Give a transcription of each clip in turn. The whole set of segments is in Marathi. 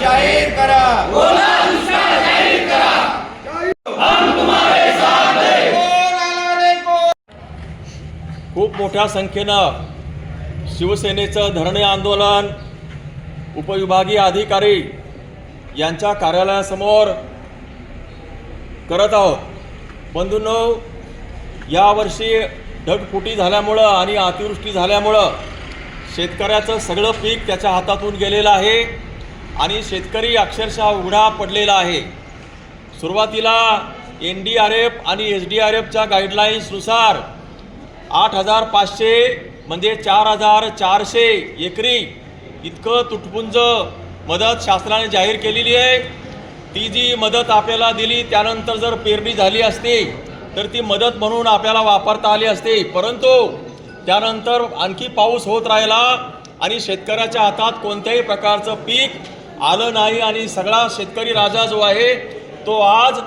जाहीर करा. कोण आला रे कोण? खूप मोठ्या संख्येनं शिवसेनेचं धरणे आंदोलन उपविभागीय अधिकारी यांच्या कार्यालयासमोर करत आहोत. बंधूंनो यावर्षी ढगफुटी झाल्यामुळं आणि अतिवृष्टी झाल्यामुळं शेतकऱ्याचं सगळं पीक त्याच्या हातातून गेलेलं आहे. आणि शेतकरी अक्षरशः उघडा पडलेला आहे. सुरुवातीला एन डी आर एफ आणि एस डी आर एफच्या गाईडलाईन्सनुसार आठ हजार पाचशे म्हणजे चार हजार चारशे एकरी इतकं तुटपुंज मदत शासनाने जाहीर केलेली आहे. ती जी मदत आपल्याला दिली त्यानंतर जर पेरणी झाली असती तर ती मदत म्हणून आपल्याला वापरता आली असते. परंतु त्यानंतर आणखी पाऊस होत राहिला आणि शेतकऱ्याच्या हातात कोणत्याही प्रकारचं पीक आलं नाही आणि सगळा शेतकरी राजा जो आहे तो आज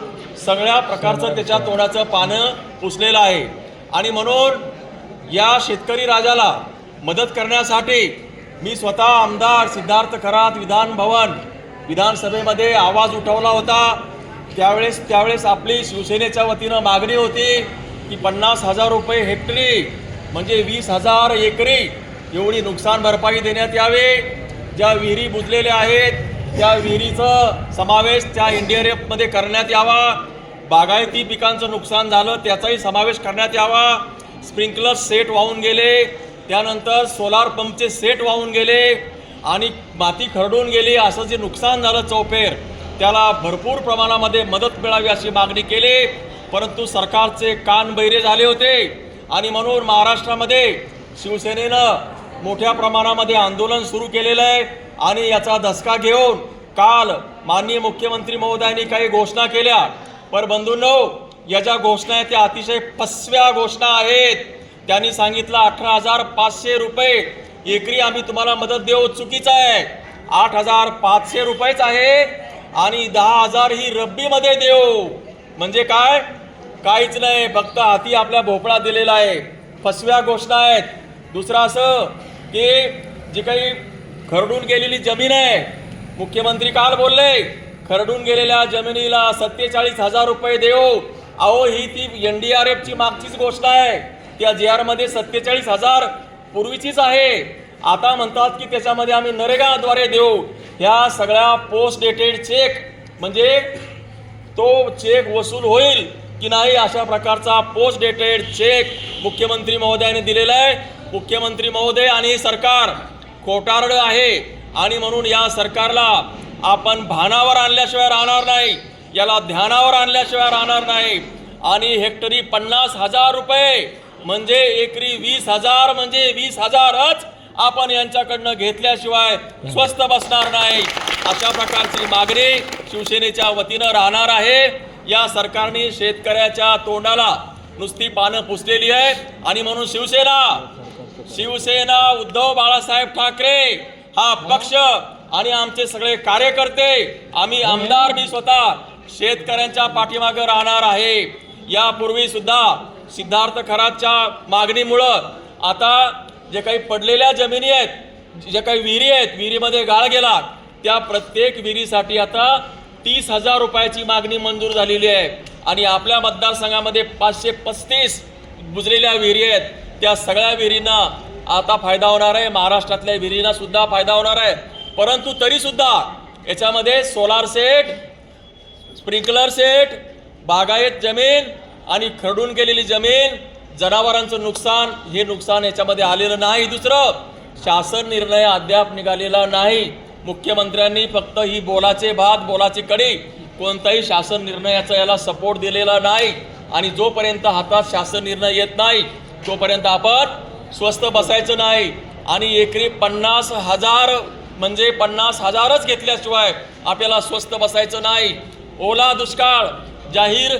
सगळ्या प्रकारचं त्याच्या तोंडाचं पानं पुसलेलं आहे. आणि म्हणून या शेतकरी राजाला मदत करण्यासाठी मी स्वतः आमदार सिद्धार्थ खरात विधान भवन विधानसभेमध्ये आवाज उठवला होता. त्यावेळेस त्यावेळेस आपली शिवसेनेच्या वतीनं मागणी होती की पन्नास हजार रुपये हेक्टरी म्हणजे वीस हजार एकरी एवढी नुकसान भरपाई देण्यात यावी. ज्या विहिरी बुजलेल्या आहेत त्या विहिरीचं समावेश त्या एनडीआरएफमध्ये करण्यात यावा. बागायती पिकांचं नुकसान झालं त्याचाही समावेश करण्यात यावा. स्प्रिंकलर सेट वाहून गेले त्यानंतर सोलार पंपचे सेट वाहून गेले आणि माती खरडून गेली. असं जे नुकसान झालं चौफेर त्याला भरपूर प्रमाणामध्ये मदत मिळावी अशी मागणी केली. परंतु सरकारचे कान बैरे झाले होते. आणि म्हणून महाराष्ट्रामध्ये शिवसेनेनं मोठ्या प्रमाणामध्ये आंदोलन सुरू केलेलं आहे आणि याचा धसका घेऊन काल माननीय मुख्यमंत्री महोदयांनी काही घोषणा केल्या. पर बंधूंनो या ज्या घोषणा आहेत त्या अतिशय फसव्या घोषणा आहेत. त्यांनी सांगितलं अठरा हजार पाचशे रुपये. एकरी आम्ही तुम्हाला मदत देऊ चुकीचं आहे. आठ हजार पाचशे रुपयेच आहे आणि दहा हजार ही रब्बीमध्ये देऊ. म्हणजे काय? काहीच नाही फक्त हाती आपल्या भोपळा दिलेला आहे. फसव्या घोषणा आहेत. दुसरं असं की जी काही खरडून गेलेली जमीन आहे. मुख्यमंत्री काल बोलले खरडून गेलेल्या जमिनीला सत्तेचाळीस हजार रुपये देऊ. अहो ही ती एन डी आर एफची मागचीच गोष्ट आहे. त्या जी आरमध्ये सत्तेचाळीस हजार पूर्वीचीच आहे. आता म्हणतात की त्याच्यामध्ये आम्ही नरेगाद्वारे देऊ. ह्या सगळ्या पोस्ट डेटेड चेक म्हणजे तो चेक वसूल होईल की नाही अशा प्रकारचा पोस्ट डेटेड चेक मुख्यमंत्री महोदयाने दिलेला आहे. मुख्यमंत्री महोदय आणि सरकार खोटारड आहे. आणि म्हणून या सरकारला आपण भानावर आणल्याशिवाय राहणार नाही. याला ध्यानावर आणल्याशिवाय राहणार नाही. आणि हेक्टरी पन्नास हजार रुपये म्हणजे एकरी वीस हजार म्हणजे वीस हजारच आपण यांच्याकडनं घेतल्याशिवाय स्वस्त बसणार नाही. अशा प्रकारची मागणी शिवसेनेच्या वतीनं राहणार आहे. या सरकारने शेतकऱ्याच्या तोंडाला नुसती पानं पुसलेली आहे. आणि म्हणून शिवसेना शिवसेना उद्धव बाळासाहेब ठाकरे हा पक्ष आणि आमचे सगळे कार्यकर्ते आम्ही आमदार मी स्वतः शेतकऱ्यांच्या पाठीमागे राहणार आहे. यापूर्वी सुद्धा सिद्धार्थ खरातच्या मागणीमुळं आता जे काही पडलेल्या जमिनी आहेत जे काही विहिरी आहेत विहिरीमध्ये गाळ गेला त्या प्रत्येक विहिरीसाठी आता तीस हजार रुपयाची मागणी मंजूर झालेली आहे. आणि आपल्या मतदारसंघामध्ये पाचशे पस्तीस बुजलेल्या विहिरी आहेत. त्या सगळ्या विहिरींना आता फायदा होणार आहे. महाराष्ट्रातल्या विहिरींना सुद्धा फायदा होणार आहे. परंतु तरी सुद्धा याच्यामध्ये सोलार सेट स्प्रिंकलर सेट बागायत जमीन आणि खरडून गेलेली जमीन जनावरांचं नुकसान हे नुकसान याच्यामध्ये आलेलं नाही. दुसरं शासन निर्णय अद्याप निघालेला नाही. मुख्यमंत्र्यांनी फक्त ही बोलाचे भात बोलाची कडी कोणताही शासन निर्णयाचा याला सपोर्ट दिलेला नाही. आणि जोपर्यंत हातात शासन निर्णय येत नाही तोपर्यंत आपण स्वस्त बसायचं नाही आणि एकरी पन्नास हजार म्हणजे पन्नास हजारच घेतल्याशिवाय आपल्याला स्वस्त बसायचं नाही ओला दुष्काळ जाहीर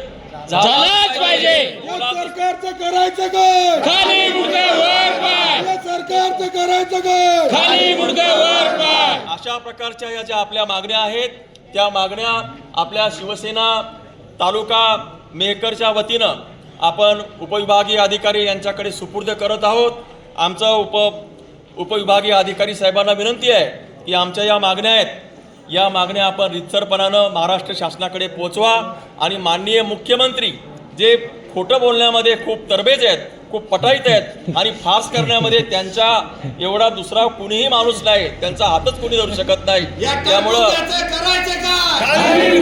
झालाच पाहिजे. सरकारचं करायचं काय खाली गुडघे वर पाय. या सरकारचं करायचं काय खाली गुडघे वर पाय. अशा प्रकारच्या या ज्या आपल्या मागण्या आहेत त्या मागण्या आपल्या शिवसेना तालुका मेहकरच्या वतीनं आपण उपविभागीय अधिकारी यांच्याकडे सुपूर्द करत आहोत. आमचं उप उपविभागीय अधिकारी साहेबांना विनंती आहे की आमच्या या मागण्या आहेत. या मागण्या आपण रितसरपणानं महाराष्ट्र शासनाकडे पोचवा आणि माननीय मुख्यमंत्री जे खोटं बोलण्यामध्ये खूप तरबेज आहेत खूप पटाईत आहेत आणि फार्स करण्यामध्ये त्यांच्या एवढा दुसरा कुणीही माणूस नाही त्यांचा हातच कुणी धरू शकत नाही. त्यामुळं